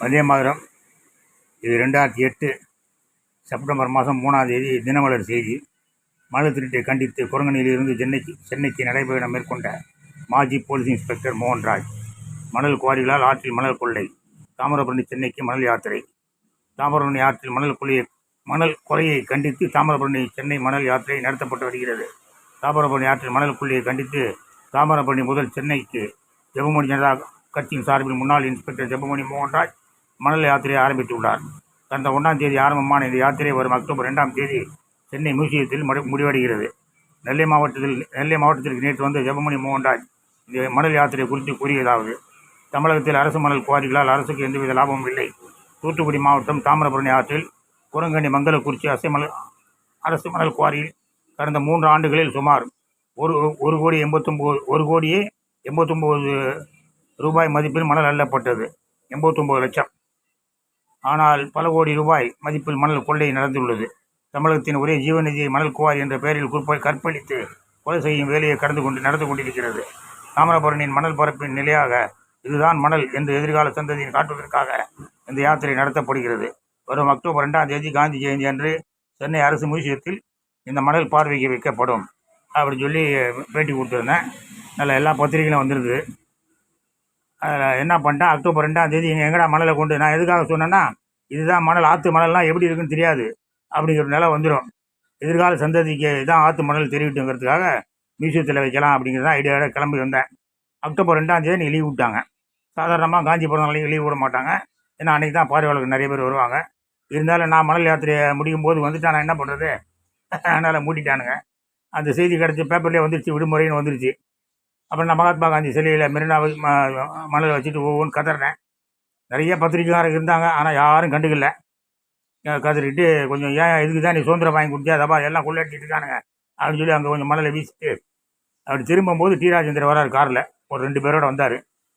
வந்தே மாதிரம் இது ரெண்டாயிரத்தி எட்டு செப்டம்பர் மாதம் மூணாம் தேதி தினமலர் செய்தி. மணல் திருட்டை கண்டித்து குரங்கணியிலிருந்து சென்னைக்கு சென்னைக்கு நடைபயணம் மேற்கொண்ட மாஜி போலீஸ் இன்ஸ்பெக்டர் மோகன்ராஜ் மணல் குவாரிகளால் ஆற்றில் மணல் கொள்ளை தாமிரபரணி சென்னைக்கு மணல் யாத்திரை தாமிரபரணி ஆற்றில் மணல் கொள்ளையை மணல் கொலையை கண்டித்து தாமிரபரணி சென்னை மணல் யாத்திரை நடத்தப்பட்டு வருகிறது. தாமிரபரணி ஆற்றில் மணல் கொள்ளையை கண்டித்து தாமிரபரணி முதல் சென்னைக்கு ஜெபமணி ஜனதா கட்சியின் சார்பில் முன்னாள் இன்ஸ்பெக்டர் ஜெபமணி மோகன்ராஜ் மணல் யாத்திரையை ஆரம்பித்துள்ளார். கடந்த ஒன்றாம் தேதி ஆரம்பமான இந்த யாத்திரை வரும் அக்டோபர் ரெண்டாம் தேதி சென்னை மியூசியத்தில் மடி முடிவடைகிறது. நெல்லை மாவட்டத்தில் நெல்லை மாவட்டத்திற்கு நேற்று வந்து ஜெபமணி மோகன்ராஜ் இந்த மணல் யாத்திரை குறித்து கூறியதாவது தமிழகத்தில் அரசு மணல் குவாரிகளால் அரசுக்கு எந்தவித லாபமும் இல்லை. தூத்துக்குடி மாவட்டம் தாமிரபரணி ஆற்றில் குரங்கணி மங்கலக்குறிச்சி அசைமணல் அரசு மணல் குவாரியில் கடந்த மூன்று ஆண்டுகளில் சுமார் ஒரு ஒரு கோடி எண்பத்தொம்போது ஒரு கோடியே எண்பத்தொம்போது ரூபாய் மதிப்பில் மணல் அள்ளப்பட்டது. எண்பத்தொம்போது லட்சம். ஆனால் பல கோடி ரூபாய் மதிப்பில் மணல் கொள்ளை நடந்துள்ளது. தமிழகத்தின் ஒரே ஜீவநிதியை மணல் குவாரி என்ற பெயரில் குறிப்ப கற்பழித்து கொலை செய்யும் வேலையை கடந்து கொண்டு நடந்து கொண்டிருக்கிறது. தாமிரபரணியின் மணல் பரப்பின் நிலையாக இதுதான் மணல் என்று எதிர்கால சந்ததியின் காட்டுவதற்காக இந்த யாத்திரை நடத்தப்படுகிறது. வரும் அக்டோபர் ரெண்டாம் தேதி காந்தி ஜெயந்தி அன்று சென்னை அரசு மியூசியத்தில் இந்த மணல் பார்வைக்கு வைக்கப்படும். அப்படின்னு சொல்லி பேட்டி கொடுத்துருந்தேன். நல்ல எல்லா பத்திரிகைகளும் வந்துருக்குது. அதில் என்ன பண்ணிட்டேன் அக்டோபர் ரெண்டாம் தேதி எங்கள் எங்கடா மணலை கொண்டு நான் எதுக்காக சொன்னேன்னா இதுதான் மணல் ஆற்று மணல்லாம் எப்படி இருக்குன்னு தெரியாது அப்படிங்கிற நிலை வந்துடும் எதிர்கால சந்ததிக்கு இதான் ஆற்று மணல் தெரியட்டுங்கிறதுக்காக மியூசியத்தில் வைக்கலாம் அப்படிங்கிறத ஐடியாவோட கிளம்பி வந்தேன். அக்டோபர் ரெண்டாம் தேதி நீ லீவ் விட்டாங்க. சாதாரணமாக காஞ்சிபுரம் லீவ் விட மாட்டாங்க. ஏன்னா அன்றைக்கி தான் பார்வையாளர்கள் நிறைய பேர் வருவாங்க. இருந்தாலும் நான் மணல் யாத்திரையை முடியும் போது வந்துட்டா நான் என்ன பண்ணுறது அதனால் மூட்டிட்டானுங்க அந்த செய்தி கிடச்சி பேப்பர்லேயே வந்துருச்சு விடுமுறைன்னு வந்துருச்சு. அப்புறம் நான் மகாத்மா காந்தி சிலையில் மெரினா மணல் வச்சுட்டு ஒவ்வொன்று கதறினேன். நிறைய பத்திரிக்கைக்காரங்க இருந்தாங்க ஆனால் யாரும் கண்டுக்கல. கதறிட்டு கொஞ்சம் ஏன் இதுக்கு தான் நீ சுதந்திரம் வாங்கி கொடுத்தியா? அதப்பா எல்லாம் கொள்ளடிச்சிட்டு இருக்கானுங்க. அப்படின்னு சொல்லி அங்கே கொஞ்சம் மணலை வீசிட்டு அப்படி திரும்பும்போது டி. ராஜேந்திரன் வரார் காரில். ஒரு ரெண்டு பேரோட வந்தார்.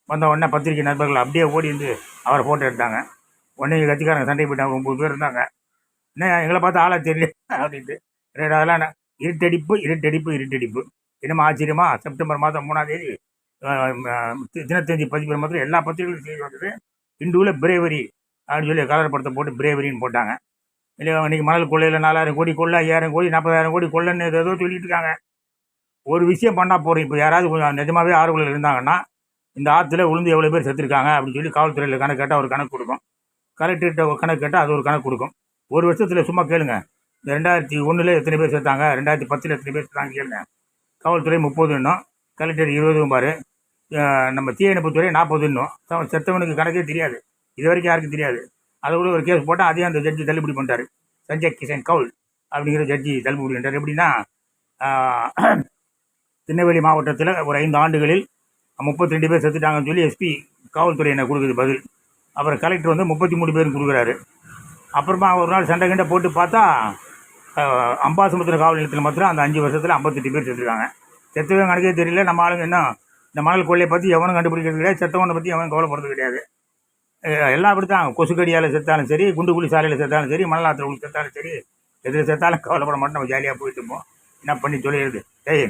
வந்த உடனே பத்திரிக்கை நண்பர்கள் அப்படியே ஓடி வந்து அவரை ஃபோட்டோ எடுத்தாங்க. உடனே இங்க கட்சிக்காரங்க சண்டை போயிட்டாங்க. ஒம்பது பேர் இருந்தாங்க. என்ன எங்களை பார்த்து ஆளாக தெரியல அப்படின்ட்டு. ரெண்டு அதெல்லாம் இருட்டடிப்பு இருட்டடிப்பு இருட்டடிப்பு. என்னமா ஆச்சரியமா? செப்டம்பர் மாதம் மூணாம் தேதி அஹ், தினத்தந்தி பதிப்பு மாதிரி எல்லா பத்திரிகைகளும் செய்தி வந்தது. இந்துவில் பிரேவரி அப்படின்னு சொல்லி கலர் படத்தை போட்டு பிரேவரின்னு போட்டாங்க. இல்லை இன்றைக்கி மணல் கொள்ளையில் நாலாயிரம் கோடி கொள்ள ஐயாயிரம் கோடி நாற்பதாயிரம் கோடி கொள்ளன்னு ஏதோ சொல்லிட்டு இருக்காங்க. ஒரு விஷயம் பண்ணால் போகிறோம் இப்போ யாராவது கொஞ்சம் நிஜமாவே ஆர்வலில் இருந்தாங்கன்னா இந்த ஆற்றுல உளுந்து எவ்வளோ பேர் செத்துருக்காங்க அப்படின்னு சொல்லி காவல்துறையில் கணக்கு கேட்டால் ஒரு கணக்கு கொடுக்கும். கலெக்டர்கிட்ட ஒரு கணக்கு கேட்டால் அது ஒரு கணக்கு கொடுக்கும். ஒரு வருஷத்தில் சும்மா கேளுங்க. இந்த ரெண்டாயிரத்தி ஒன்றில் எத்தனை பேர் சேர்த்தாங்க ரெண்டாயிரத்தி பத்தில் எத்தனை பேர் சேர்த்தாங்க கேளுங்க. காவல்துறை முப்பது இன்னும் கலெக்டர் இருபது பாரு. நம்ம தீயணைப்புத்துறை நாற்பது இன்னும். செத்தவனுக்கு கணக்கே தெரியாது. இது வரைக்கும் யாருக்கும் தெரியாது. அதை கூட ஒரு கேஸ் போட்டால் அதையும் அந்த ஜட்ஜி தள்ளுபடி பண்ணிட்டாரு. சஞ்சய் கிஷன் கவுல் அப்படிங்கிற ஜட்ஜி தள்ளுபடி பண்ணிட்டார். எப்படின்னா திருநெல்வேலி மாவட்டத்தில் ஒரு ஐந்து ஆண்டுகளில் முப்பத்தி ரெண்டு பேர் செத்துட்டாங்கன்னு சொல்லி எஸ்பி காவல்துறை என்ன கொடுக்குது பதில். அப்புறம் கலெக்டர் வந்து முப்பத்தி மூணு பேர் கொடுக்குறாரு. அப்புறமா ஒரு நாள் சண்டை கிண்டை போட்டு பார்த்தா அம்பாசமுத்திர காவல் நிலையத்தில் மாத்திரம் அந்த அஞ்சு வருஷத்தில் ஐம்பத்தெட்டு பேர் செத்துருக்காங்க. செத்தவங்க கணக்கே தெரியல. நம்ம ஆளுங்க என்ன இந்த மணல் கொள்ளையை பற்றி எவனும் கண்டுபிடிக்கிறது கிடையாது. செத்தவனை பற்றி எவனும் கவலைப்படுறது கிடையாது. எல்லாம் அப்படி தான் கொசுக்கடியால் செத்தாலும் சரி குண்டு குழி சாலையில் செத்தாலும் சரி மணல் ஆற்றுல செத்தாலும் சரி எதில் செத்தாலும் கவலைப்பட மாட்டோம். நம்ம ஜாலியாக போயிட்டு இருப்போம். என்ன பண்ணி சொல்லிடுது ஏய்